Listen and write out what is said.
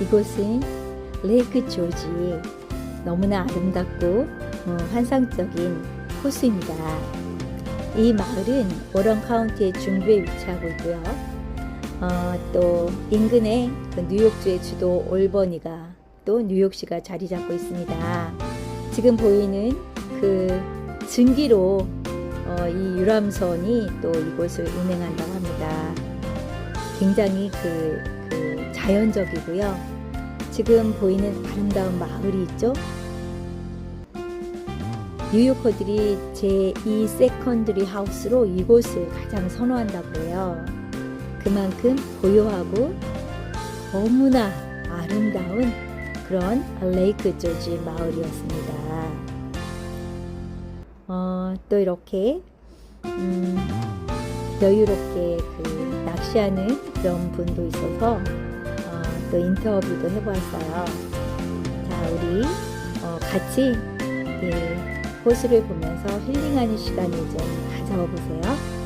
이곳은 레이크 조지 너무나 아름답고 어, 환상적인 호수입니다. 이 마을은 워런 카운티의 중부에 위치하고 있고요. 어, 또 인근에 그 뉴욕주의 주도 올버니가 또 뉴욕시가 자리 잡고 있습니다. 지금 보이는 그 증기로 어, 이 유람선이 또 이곳을 운행한다고 합니다. 굉장히 그, 그 자연적이고요. 지금 보이는 아름다운 마을이 있죠. 뉴요커들이 제2 세컨드리 하우스로 이곳을 가장 선호한다고 해요. 그만큼 고요하고 너무나 아름다운 그런 레이크 조지 마을이었습니다. 어, 또 이렇게 음, 여유롭게 그 낚시하는 그런 분도 있어서 어, 또 인터뷰도 해보았어요. 자, 우리 어, 같이 예, 호수를 보면서 힐링하는 시간을 좀 가져보세요.